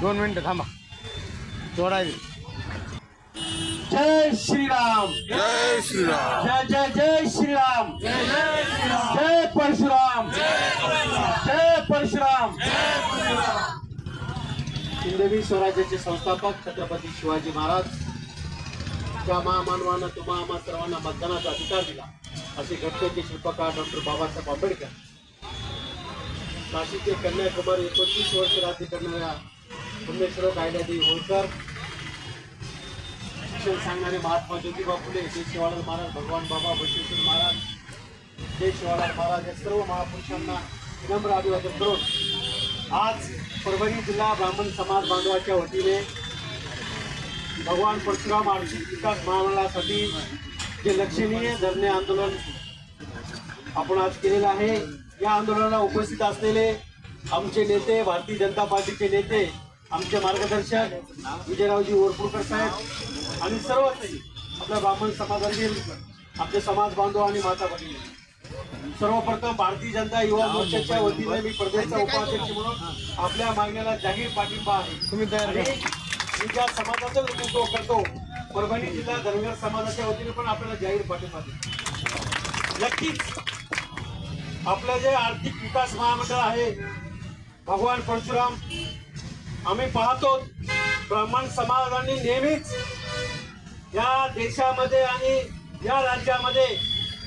दोन मिनिटं थांबा. जोडायला जय श्रीराम. जय श्रीराम. जय जय जय श्रीराम. जय परशुराम. जय परशुराम. हिंदवी स्वराज्याचे संस्थापक छत्रपती शिवाजी महाराज त्या महामानवानं तुम्हा आम्हा सर्वांना मतदानाचा अधिकार दिला. असे घटनेचे शिल्पकार डॉक्टर बाबासाहेब आंबेडकर. काशीचे कन्याकुमारी एकोणतीस वर्ष राज्य करणाऱ्या पुण्यश्लोक अहिल्यादेवी होळकर. शिक्षण सांगणारे महात्मा ज्योतिबा फुले जय शिवालाल महाराज भगवान बाबा बशेश्वर महाराज जय शिवालाल महाराज या सर्व महापुरुषांना विनम्र अभिवादन करून आज परभणी जिल्हा ब्राह्मण समाज बांधवाच्या वतीने भगवान परशुराम आर्थिक विकास महामंडळासाठी जे लक्षणीय धरणे आंदोलन आपण आज केलेलं आहे या आंदोलनाला उपस्थित असलेले आमचे नेते भारतीय जनता पार्टीचे नेते आमचे मार्गदर्शक विजयरावजी ओरपूरकर साहेब आणि सर्वच आपल्या ब्राह्मण समाजातील आपले समाज बांधव आणि माता भगिनी. सर्वप्रथम भारतीय जनता युवा मोर्चाच्या वतीने मी प्रदेशचा उपाध्यक्ष म्हणून आपल्या मागण्याला जाहीर पाठिंबा आहे. तुम्ही. मी ज्या समाजाचं नेतृत्व करतो परभणी जिल्हा धनगर समाजाच्या वतीने पण आपल्याला जाहीर पाठिंबा देतो. नक्कीच आपलं जे आर्थिक विकास महामंडळ आहे भगवान परशुराम आम्ही पाहतो ब्राह्मण समाजाने नेहमीच या देशामध्ये आणि या राज्यामध्ये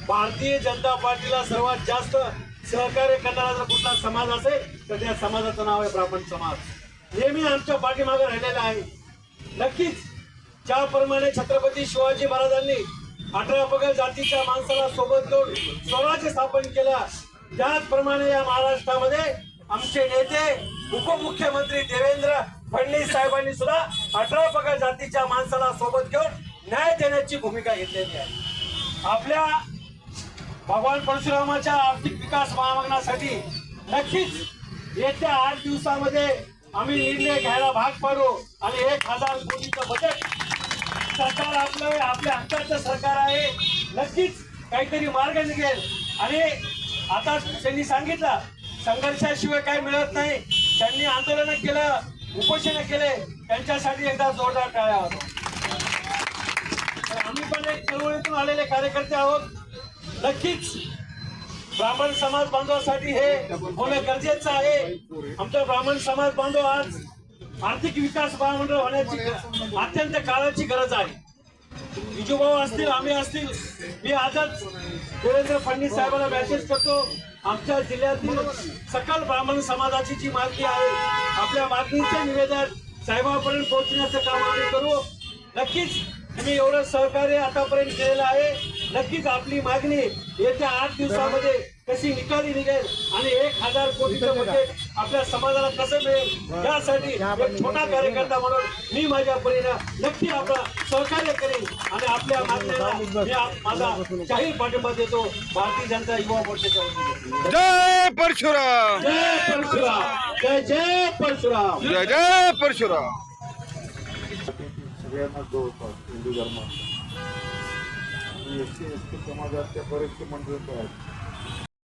भारतीय जनता पार्टीला सर्वात जास्त सहकार्य करणारा जर कुठला समाज असेल तर त्या समाजाचं नाव आहे ब्राह्मण समाज. नेहमी आमच्या पाठीमागे राहिलेला आहे. नक्कीच ज्याप्रमाणे छत्रपती शिवाजी महाराजांनी अठरा पगड जातीच्या माणसाला सोबत घेऊन स्वराज्य स्थापन केला त्याचप्रमाणे या महाराष्ट्रामध्ये आमचे नेते उपमुख्यमंत्री देवेंद्र फडणवीस साहेबांनी सुद्धा अठरा पगार जातीच्या माणसाला सोबत घेऊन न्याय देण्याची भूमिका घेतलेली आहे. आपल्या भगवान परशुरामाच्या आर्थिक विकास महामागण्यासाठी नक्कीच येत्या आठ दिवसामध्ये आम्ही निर्णय घ्यायला भाग पाडू आणि एक हजार कोटीचं बजेट सरकार आपलं आपल्या हक्काचं सरकार आहे. नक्कीच काहीतरी मार्ग निघेल. आणि आता त्यांनी सांगितलं संघर्षाशिवाय काही मिळत नाही. त्यांनी आंदोलन केलं उपोषण केले त्यांच्यासाठी एकदा जोरदार टाळ्या होतो. तर आम्ही पण एक चळवळीतून आलेले कार्यकर्ते आहोत. नक्कीच ब्राह्मण समाज बांधवासाठी हे होणं गरजेचं आहे. आमचा ब्राह्मण समाज बांधव आज आर्थिक विकास महामंडळ होण्याची अत्यंत काळाची गरज आहे. विजूभाऊ असतील आम्ही असतील. मी आजच देवेंद्र फडणवीस साहेबांना मेसेज करतो. आमच्या जिल्ह्यातील सकल ब्राह्मण समाजाची जी मागणी आहे आपल्या मागणीचे निवेदन साहेबांपर्यंत पोहोचण्याचं काम आम्ही करू. नक्कीच तुम्ही एवढं सहकार्य आतापर्यंत केलेलं आहे. नक्कीच आपली मागणी येत्या आठ दिवसामध्ये कशी निकाली निघेल आणि एक हजार कोटीचं बजेट आपल्या समाजाला कसं मिळेल यासाठी एक छोटा कार्यकर्ता म्हणून मी माझ्या परीनं नक्की आपला सहकार्य करेन. आणि आपल्या मागण्याला माझा जाहीर पाठिंबा देतो भारतीय जनता युवा मोर्चाच्या वतीने जय परशुराम जय परशुराम जय जय परशुराम जय जय परशुराम सगळ्यांना जवळपास हिंदू धर्मात एस सी एस टी समाजातल्या बरेचसे मंडळ आहेत